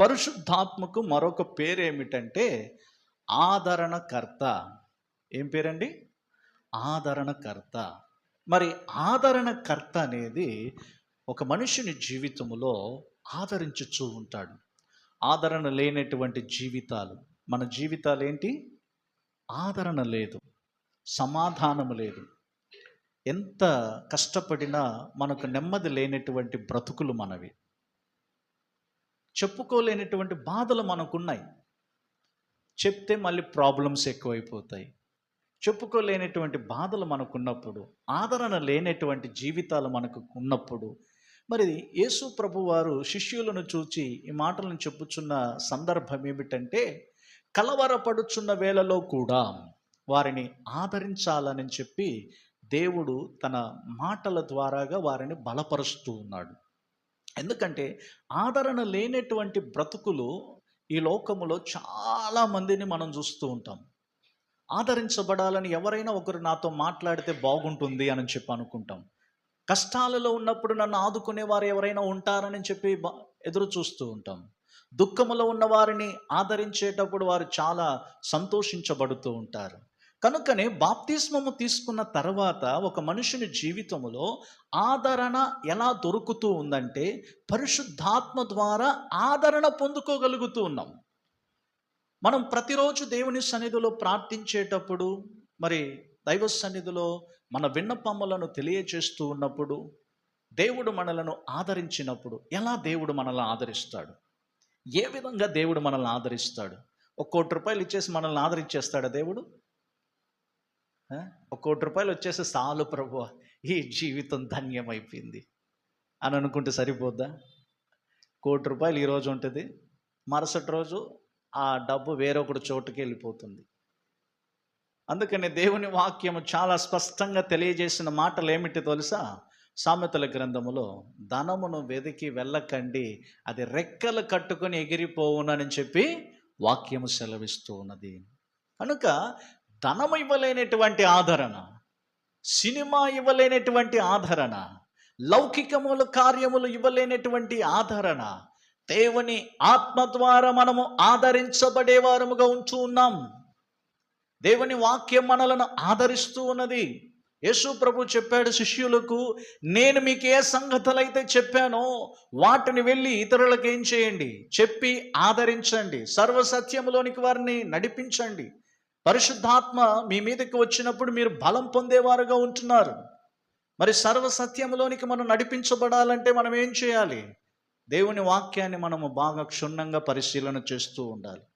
పరిశుద్ధాత్మకు మరొక పేరు ఏమిటంటే ఆదరణకర్త. ఏం పేరండి? ఆదరణకర్త. మరి ఆదరణకర్త అనేది ఒక మనిషిని జీవితంలో ఆదరించుచూ ఉంటాడు. ఆదరణ లేనటువంటి జీవితాలు. మన జీవితాలు ఏంటి ఆదరణ లేదు. సమాధానం లేదు. ఎంత కష్టపడినా మనకు నెమ్మది లేనటువంటి బ్రతుకులు మనవి. చెప్పుకోలేనటువంటి బాధలు మనకున్నాయి. చెప్తే మళ్ళీ ప్రాబ్లమ్స్ ఎక్కువైపోతాయి. చెప్పుకోలేనటువంటి బాధలు మనకున్నప్పుడు ఆదరణ లేనటువంటి జీవితాలు మనకు ఉన్నప్పుడు మరి యేసు ప్రభు వారు శిష్యులను చూచి ఈ మాటలను చెప్పుచున్న సందర్భం ఏమిటంటే కలవరపడుచున్న వేళలో కూడా వారిని ఆదరించాలని చెప్పి దేవుడు తన మాటల ద్వారాగా వారిని బలపరుస్తూ ఉన్నాడు. ఎందుకంటే ఆదరణ లేనటువంటి బ్రతుకులు ఈ లోకములో చాలా మందిని మనం చూస్తూ ఉంటాం. ఆదరించబడాలని ఎవరైనా ఒకరు నాతో మాట్లాడితే బాగుంటుంది అని చెప్పి అనుకుంటాం. కష్టాలలో ఉన్నప్పుడు నన్ను ఆదుకునే వారు ఎవరైనా ఉంటారని చెప్పి ఎదురు చూస్తూ ఉంటాం. దుఃఖములో ఉన్న వారిని ఆదరించేటప్పుడు వారు చాలా సంతోషించబడుతూ ఉంటారు. కనుకనే బాప్తిస్మము తీసుకున్న తర్వాత ఒక మనుషుని జీవితంలో ఆదరణ ఎలా దొరుకుతూ ఉందంటే పరిశుద్ధాత్మ ద్వారా ఆదరణ పొందుకోగలుగుతూ ఉన్నాం. మనం ప్రతిరోజు దేవుని సన్నిధిలో ప్రార్థించేటప్పుడు మరి దైవ సన్నిధిలో మన విన్నపములను తెలియచేస్తూ ఉన్నప్పుడు దేవుడు మనలను ఆదరించినప్పుడు ఎలా దేవుడు మనల్ని ఆదరిస్తాడు? ఏ విధంగా దేవుడు మనల్ని ఆదరిస్తాడు? ఒక కోటి రూపాయలు ఇచ్చేసి మనల్ని ఆదరించేస్తాడా దేవుడు? ఒక కోటి రూపాయలు వచ్చేసి చాలు ప్రభు. ఈ జీవితం ధన్యమైపోయింది. అని అనుకుంటే సరిపోద్దా? కోటి రూపాయలు ఈరోజు ఉంటుంది. మరుసటి రోజు ఆ డబ్బు వేరొకటి చోటుకి వెళ్ళిపోతుంది. అందుకని దేవుని వాక్యము చాలా స్పష్టంగా తెలియజేసిన మాటలు ఏమిటి తెలుసా? సామెతల గ్రంథములో ధనమును వెతికి వెళ్ళకండి అది రెక్కలు కట్టుకొని ఎగిరిపోవునని చెప్పి వాక్యము సెలవిస్తూ ఉన్నది. కనుక ధనం ఇవ్వలేనటువంటి ఆదరణ సినిమా ఇవ్వలేనటువంటి ఆదరణ లౌకికముల కార్యములు ఇవ్వలేనటువంటి ఆదరణ దేవుని ఆత్మ ద్వారా మనము ఆదరించబడే వారముగా ఉన్నాం. దేవుని వాక్యం మనలను ఆదరిస్తూ ఉన్నది. యేసు ప్రభు చెప్పాడు శిష్యులకు నేను మీకు ఏ సంగతులైతే చెప్పానో వాటిని వెళ్ళి ఇతరులకు ఏం చేయండి? చెప్పి ఆదరించండి. సర్వసత్యములోనికి వారిని నడిపించండి. పరిశుద్ధాత్మ మీ మీదకి వచ్చినప్పుడు మీరు బలం పొందేవారుగా ఉంటున్నారు. మరి సర్వసత్యంలోనికి మనం నడిపించబడాలంటే మనం ఏం చేయాలి? దేవుని వాక్యాన్ని మనము బాగా క్షుణ్ణంగా పరిశీలన చేస్తూ ఉండాలి.